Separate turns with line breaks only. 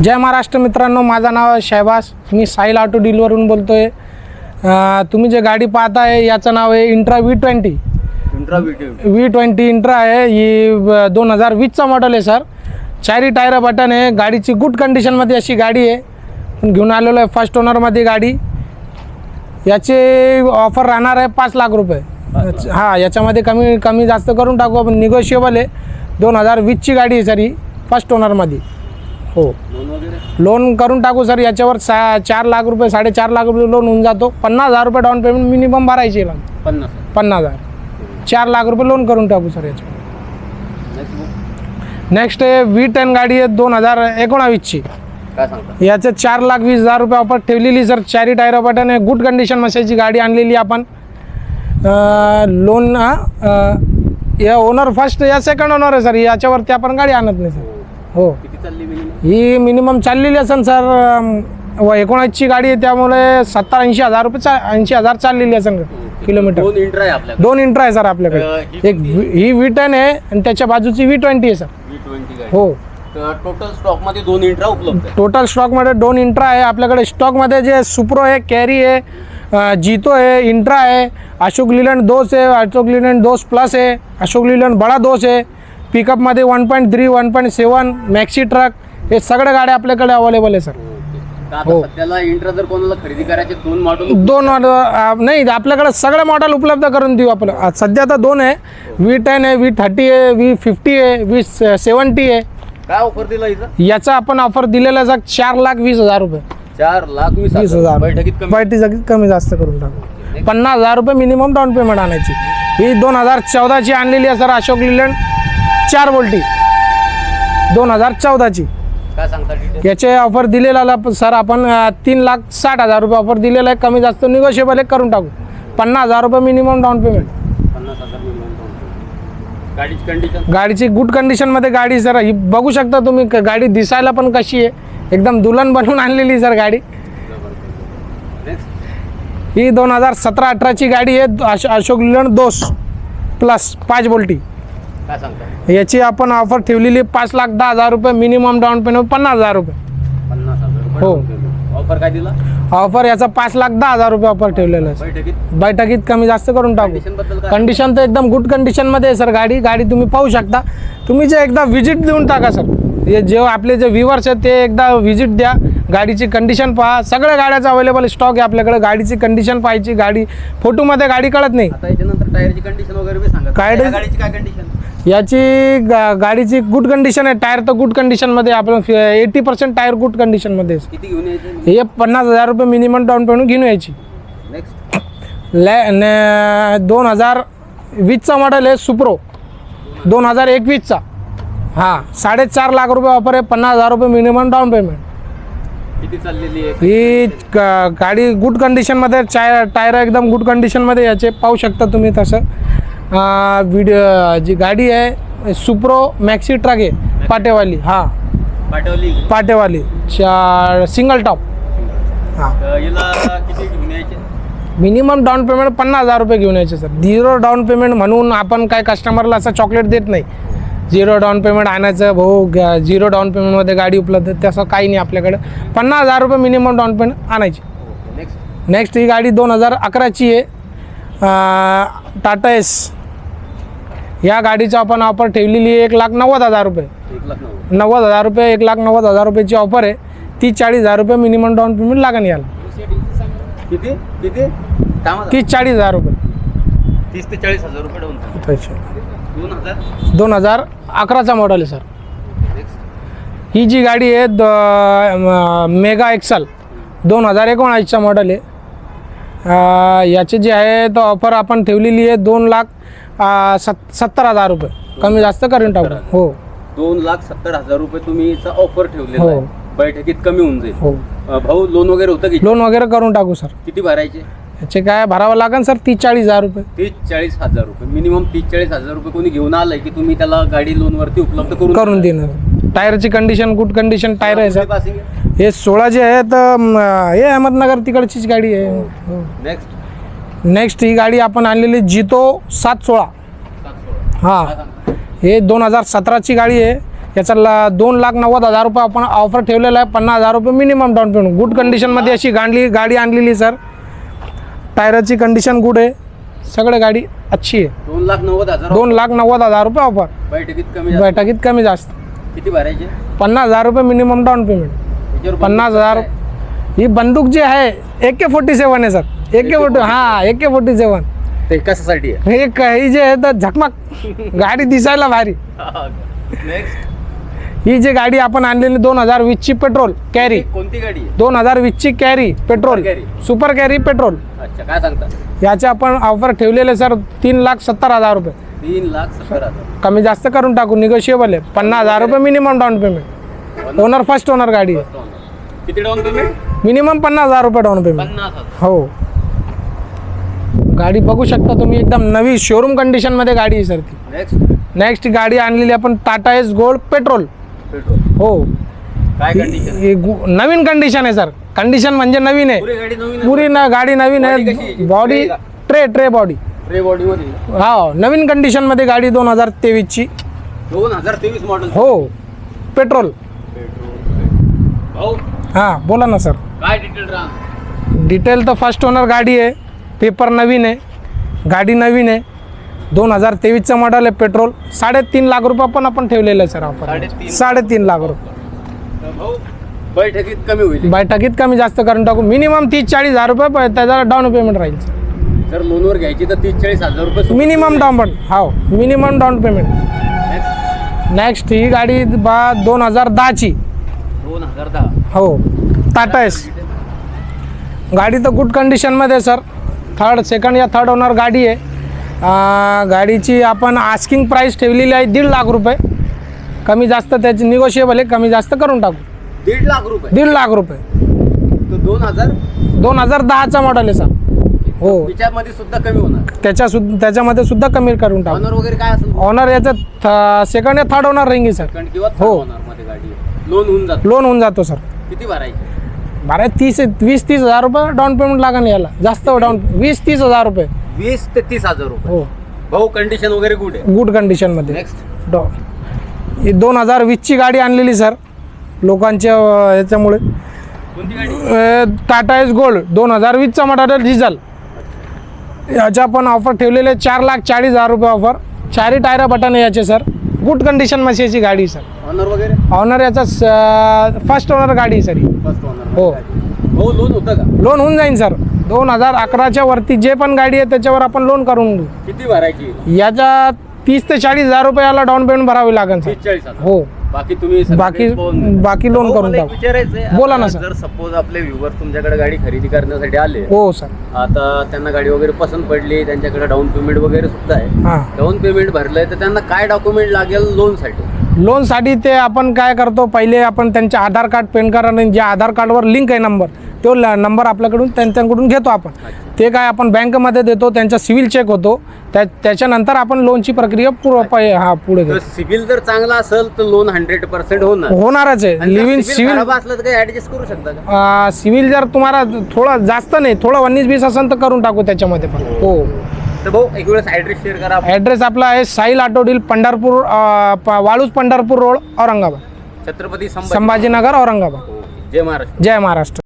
जय महाराष्ट्र मित्रांनो माझं नाव आहे शहबाज. मी साईल ऑटो डीलवरून बोलतो आहे तुम्ही जे गाडी पाहताय याचं नाव आहे intra V twenty
intra
V twenty intra आहे. ही दोन हजार वीसचा मॉडल आहे सर चारी टायर बटन आहे. गाडीची गुड कंडिशनमध्ये अशी गाडी आहे. घेऊन आलेलो आहे फर्स्ट ओनरमध्ये गाडी. याचे ऑफर राहणार आहे पाच लाख रुपये. हां याच्यामध्ये कमी कमी जास्त करून टाकू आपण. निगोशिएबल आहे. दोन हजार वीसची गाडी आहे सर ही. फर्स्ट ओनरमध्ये हो.
लोन वगैरे?
लोन करून टाकू सर याच्यावर सा चार लाख रुपये साडेचार लाख रुपये लोन होऊन जातो. पन्नास हजार रुपये डाऊन पेमेंट मिनिमम भरायची आहे.
पन्नास
पन्नास हजार. चार लाख रुपये लोन करून टाकू सर याच्यावर.
नेक्स्ट बुक
नेक्स्ट आहे व्ही टेन गाडी आहे दोन हजार एकोणावीसची.
काय सांगता?
याचे चार लाख वीस हजार रुपये ऑफर ठेवलेली सर. चारी टायर बटन आहे गुड कंडिशन मशाची गाडी आणलेली आपण. लोन या ओनर फर्स्ट या सेकंड ओनर आहे सर. याच्यावरती आपण गाडी आणत नाही सर. हो.
किती चालली मिनिमम
ही मिनिमम चाललेली असेल सर व एकोणाऐंशी गाडी आहे त्यामुळे सत्तर ऐंशी हजार रुपये चा ऐंशी हजार चाललेली असेल किलोमीटर
दोन इंट्रा आहे आपल्याकडे.
दोन इंट्रा आहे सर
अं,
आपल्याकडे
ही
एक ही व्ही टेन आहे आणि त्याच्या बाजूची व्ही ट्वेंटी आहे सर
व्ही ट्वेंटी गाडी.
हो.
तर टोटल स्टॉकमध्ये दोन इंट्रा उपलब्ध आहे
टोटल स्टॉकमध्ये दोन इंट्रा आहे. आपल्याकडे स्टॉकमध्ये जे सुप्रो आहे कॅरी आहे अं, जितो आहे इंट्रा आहे अशोक लिलंड दोस आहे अशोक लिलंड दोस प्लस आहे अशोक लिलंड बडा दोस आहे. पिकअपमध्ये one point three one point seven maxi truck हे सगळ्या गाड्या आपल्याकडे अवेलेबल आहे सर हो.
आता सध्याला इंट्रा जर कोणाला खरेदी करायचे दोन मॉडेल
दोन नाही आपल्याकडे सगळे मॉडेल उपलब्ध करून देऊ आपलं आ, सध्या तर दोन आहे. व्ही टेन आहे व्ही थर्टी आहे व्ही फिफ्टी आहे व्ही सेवन्टी आहे.
काय ऑफर दिला इथं?
याचा आपण ऑफर दिलेला सर चार लाख वीस हजार रुपये.
चार लाख वीस
वीस
हजार.
हजार.
बैठकीत कमी.
बैठी जागी कमी जास्त करून टाकू. पन्नास हजार रुपये मिनिमम डाऊन पेमेंट आणायची. ही दोन हजार चौदाची आणलेली आहे सर अशोक लिलंड. चार बोल्टी दोन हजार चौदाची.
काय सांगता डिटेल
याचे ऑफर दिलेला सर आपण अं, तीन लाख साठ हजार रुपये ऑफर दिलेला आहे. कमी जास्त निगोशिएबल आहे करून टाकू. पन्नास हजार रुपये मिनिमम डाऊन पेमेंट
पन्नास हजार मिनिमम गाडीची कंडिशन
गाडीची गुड कंडिशनमध्ये गाडी सर ही बघू शकता तुम्ही क- गाडी दिसायला पण कशी आहे. एकदम दुल्हन बनवून आणलेली सर गाडी.
नेक्स्ट
ही दोन हजार सतरा अठराची गाडी आहे अश अशोक लिलंड दोस प्लस पाच बोल्टी.
काय सांगता
याची आपण ऑफर ठेवलेली पाच लाख दहा हजार रुपये मिनिमम डाऊन पेमेंट पन्नास हजार रुपये.
पन्नास हजार
हो.
ऑफर काय दिला?
ऑफर याचा पाच लाख दहा हजार रुपये ऑफर ठेवलेला आहे.
बैठकीत?
बैठकीत कमी जास्त करून टाकू.
कंडिशनबद्दल काय?
कंडिशन तर एकदम गुड कंडिशनमध्ये आहे सर गाडी गाडी तुम्ही पाहू शकता. तुम्ही जे एकदा व्हिजिट देऊन टाका सर हे जे आपले जे व्ह्युअर्स आहेत ते एकदा व्हिजिट द्या. गाडीची कंडिशन पहा. सगळ्या गाड्याचा अवेलेबल स्टॉक आहे आपल्याकडे. गाडीची कंडिशन पाहायची. गाडी फोटोमध्ये गाडी कळत नाही.
आता याच्यानंतर टायरची कंडिशन वगैरे बी सांगा.
काय
या
डे-
गाडीची काय कंडिशन
याची गा गाडीची गुड कंडिशन आहे. टायर तर गुड कंडिशनमध्ये. आपण एटी पर्सेंट टायर गुड कंडिशनमध्ये आहे.
किती घेऊन यायचे?
हे पन्नास हजार रुपये मिनिमम डाऊन पेमेंट घेऊन यायची.
नेक्स्ट
लॅ न दोन हजार वीसचा मॉडेल आहे सुप्रो दोन हजार एकवीसचा. हां साडेचार लाख रुपये ऑफर आहे. पन्नास हजार रुपये मिनिमम डाऊन पेमेंट
किती चाललेली आहे?
ही ग- गाडी गुड कंडिशनमध्ये चाय टायर एकदम गुड कंडिशनमध्ये याचे पाहू शकता तुम्ही तसं. व्हिडिओ जी गाडी आहे सुप्रो मॅक्सी ट्रक आहे पाटेवाली हां.
पाठवली
पाटेवाली चा सिंगल टॉप हां.
तर हिला किती घेऊन यायचे?
मिनिमम डाऊन पेमेंट पन्नास हजार रुपये घेऊन यायचे सर झिरो डाऊन पेमेंट म्हणून आपण काय कस्टमरला असं चॉकलेट देत नाही. झिरो डाऊन पेमेंट आणायचं भाऊ झिरो डाऊन पेमेंटमध्ये गाडी उपलब्ध आहे, तसं काही नाही आपल्याकडं. पन्नास हजार रुपये मिनिमम डाऊन पेमेंट आणायची.
नेक्स्ट
नेक्स्ट ही गाडी दोन हजार अकराची आहे. टाटा एस या गाडीचं आपण ऑफर ठेवलेली आहे एक लाख नव्वद हजार रुपये.
नव्वद.
हजार रुपये एक लाख नव्वद हजार रुपयाची ऑफर आहे. तीस चाळीस हजार रुपये मिनिमम डाऊन पेमेंट लागेल याला.
किती? किती?
तीस चाळीस हजार रुपये.
तीस ते चाळीस हजार रुपये डाऊन दोन हजार?
दोन हजार अकराचा मॉडेल आहे सर ही जी गाडी आहे द मेगा एक्सल. दोन हजार एकोणावीसचा मॉडेल आहे. याचे जे आहे तो ऑफर आपण ठेवलेली आहे दोन लाख सत सत्तर हजार रुपये. कमी जास्त करून टाकू. हो.
दोन लाख सत्तर हजार रुपये तुम्ही ऑफर ठेवलेला
हो.
आहे बैठकीत कमी होऊन जाईल.
हो.
अं, भाऊ लोन वगैरे होतं की?
लोन वगैरे करून टाकू सर.
किती भरायचे?
याचे काय भरावं लागेल सर? तीस चाळीस हजार रुपये.
तीस चाळीस हजार रुपये. मिनिमम तीस चाळीस हजार रुपये कोणी घेऊन आलंय की तुम्ही त्याला गाडी लोनवरती उपलब्ध करून
करून देणार. टायरची कंडिशन गुड कंडिशन टायर आहे सर. हे सोळा जे आहे तर हे अहमदनगर तिकडचीच गाडी आहे. हो.
नेक्स्ट
नेक्स्ट ही गाडी आपण आणलेली जितो सात सोळा. हां. हे दोन हजार सतराची गाडी आहे. याचा ला दोन लाख नव्वद हजार रुपये आपण ऑफर ठेवलेला आहे. पन्नास हजार रुपये मिनिमम डाऊन पेमेंट गुड कंडिशनमध्ये अशी गांडली गाडी आणलेली सर टायराची कंडिशन गुड आहे. सगळं गाडी अच्छी आहे.
दोन लाख नव्वद हजार
दोन लाख नव्वद हजार रुपये ऑफर
बैठकीत कमी.
बैठकीत कमी जास्त.
किती भरायचे?
पन्नास हजार रुपये मिनिमम डाऊन पेमेंट पन्नास हजार ही बंदूक जी आहे ए के फोर्टी सेवन आहे सर. ए के फोर्टी हां ए के फोर्टी सेवन
ते कशासाठी आहे?
हे काही जे आहे तर झकमक. गाडी दिसायला भारी.
नेक्स्ट
ही जी गाडी आपण आणलेली दोन हजार वीसची पेट्रोल कॅरी.
कोणती गाडी आहे?
दोन हजार वीसची carry petrol.
Super carry.
Super carry petrol.
अच्छा काय सांगता?
याचे आपण ऑफर ठेवलेले सर तीन लाख सत्तर हजार रुपये.
तीन लाख सत्तर हजार.
कमी जास्त करून टाकू निगोशिएबल आहे. पन्नास हजार रुपये minimum down payment owner first owner गाडी आहे.
किती डाऊन पेमेंट
मिनिमम पन्नास हजार रुपये डाऊन पेमेंट
पन्नास हजार.
हो. गाडी बघू शकता तुम्ही एकदम नवी शोरूम कंडिशनमध्ये गाडी आहे सर ती.
नेक्स्ट
नेक्स्ट गाडी आणलेली आपण Tata Ace gold petrol
petrol
हो.
काय
ही-
कंडिशन
ही गु- नवीन कंडिशन आहे सर कंडिशन म्हणजे नवीन आहे.
पुरी गाडी नवीन
पुरी ना गाडी नवीन
Body कशी
आहे?
आहे?
बॉडी
Tray का?
ट्रे ट्रे बॉडी
रे बॉडी मध्ये?
हा नवीन कंडिशनमध्ये गाडी दोन हजार तेवीसची.
दोन हजार तेवीस मॉडेल
हो. पेट्रोल
भाऊ?
हां बोला ना सर
काय डिटेल राहा
डिटेल तर फर्स्ट ओनर गाडी आहे. पेपर नवीन आहे. गाडी नवीन आहे. दोन हजार तेवीसचं मॉडेल आहे पेट्रोल साडेतीन लाख रुपये पण आपण ठेवलेलं आहे सर ऑफर
साडेतीन?
साडेतीन लाख रुपये.
भाऊ बैठकीत कमी होईल.
बैठकीत कमी जास्त करून टाकू. मिनिमम तीस चाळीस हजार रुपये प- त्याचा डाऊन पेमेंट राहील
जर लोनवर घ्यायची तर तीस चाळीस हजार रुपये
मिनिमम डाऊन पेमेंट हो मिनिमम डाऊन पेमेंट. नेक्स्ट ही गाडी बा दोन हजार दहाची.
दोन हजार दहा.
हो. टाटा एस. गाडी तर गुड कंडिशनमध्ये आहे सर थर्ड सेकंड या थर्ड ओनर गाडी आहे. गाडीची आपण आस्किंग प्राईस ठेवलेली आहे दीड लाख रुपये. कमी जास्त त्याची निगोशिएबल आहे कमी जास्त करून टाकू.
दीड लाख रुपये?
दीड लाख रुपये.
तो दोन हजार?
दोन हजार दहाचा मॉडेल आहे सर हो.
तिच्यामध्ये सुद्धा कमी होणार.
त्याच्या सुद्धा त्याच्यामध्ये सुद्धा कमी करून टाकू.
ऑनर वगैरे काय असेल?
ऑनर याचं सेकंड या थर्ड ओनर राहील सर
किंवा
हो.
ऑनरमध्ये गाडी लोन होऊन जात.
लोन होऊन जातो सर
किती भरायची?
बारा तीस वीस तीस हजार रुपये डाऊन पेमेंट लागेल याला. जास्त डाऊन वीस तीस हजार रुपये.
वीस ते तीस हजार रुपये.
हो.
भाऊ कंडिशन वगैरे गुड आहे?
गुड कंडिशनमध्ये
नेक्स्ट
डॉ ही दोन हजार वीसची गाडी आणलेली सर लोकांच्या अं, याच्यामुळे.
कोणती गाडी?
अं, टाटा एस गोल्ड दोन हजार वीसचा मॉडेल डिझेल याच्या पण ऑफर ठेवलेले चार लाख चाळीस हजार रुपये ऑफर चारही टायरा बटन आहे याचे सर गुड कंडिशन मशीची गाडी सर
ऑनर वगैरे?
ऑनर याचा फर्स्ट ओनर गाडी आहे सर ही.
फर्स्ट ऑनर
हो.
लोन होतं का?
लोन होऊन जाईल सर. दोन हजार अकराच्या वरती जे पण गाडी आहे त्याच्यावर आपण लोन करून देऊ.
किती भरायची?
याच्या तीस ते चाळीस हजार रुपये याला डाऊन पेमेंट भरावी लागेल सर.
तीस चाळीस हजार.
हो.
बाकी तुम्ही
बाकी. बाकी लोन करून टाकू. बोला ना, सर.
जर सपोज आपले व्ह्युअर तुमच्याकडे गाडी खरेदी करण्यासाठी आले
हो सर.
आता त्यांना गाडी वगैरे पसंत पडली त्यांच्याकडे डाऊन पेमेंट वगैरे सुद्धा आहे.
हां.
डाऊन पेमेंट भरलंय तर त्यांना काय डॉक्युमेंट लागेल लोनसाठी
लोनसाठी ते आपण काय करतो पहिले आपण त्यांचे आधार कार्ड पॅन कार्ड आणि जे आधार कार्डवर लिंक आहे नंबर तो नंबर आपल्याकडून त्यांच्याकडून घेतो आपण. ते काय आपण बँकमध्ये देतो त्यांचा सिव्हिल चेक होतो त्या त्याच्यानंतर आपण लोनची प्रक्रिया पुढं पै- हा पुढे घेतो
सिबिल जर चांगला असेल तर लोन हंड्रेड पर्सेंट होणार.
होणारच आहे. लिव्हिंग सिव्हिल
खराब असलं तर काही ऍडजस्ट करू शकता
सिव्हिल जर तुम्हाला थोडं जास्त नाही थोडं उन्नीस बीस असेल तर करून टाकू त्याच्यामध्ये पण. हो.
तर भाऊ एक वेळेस ऍड्रेस शेअर करा.
ॲड्रेस आपला आहे Sail auto deal Pandharpur Waluj Pandharpur road Aurangabad.
Chhatrapati Sambhaji
Sambhajinagar Aurangabad.
जय महाराष्ट्र.
जय महाराष्ट्र.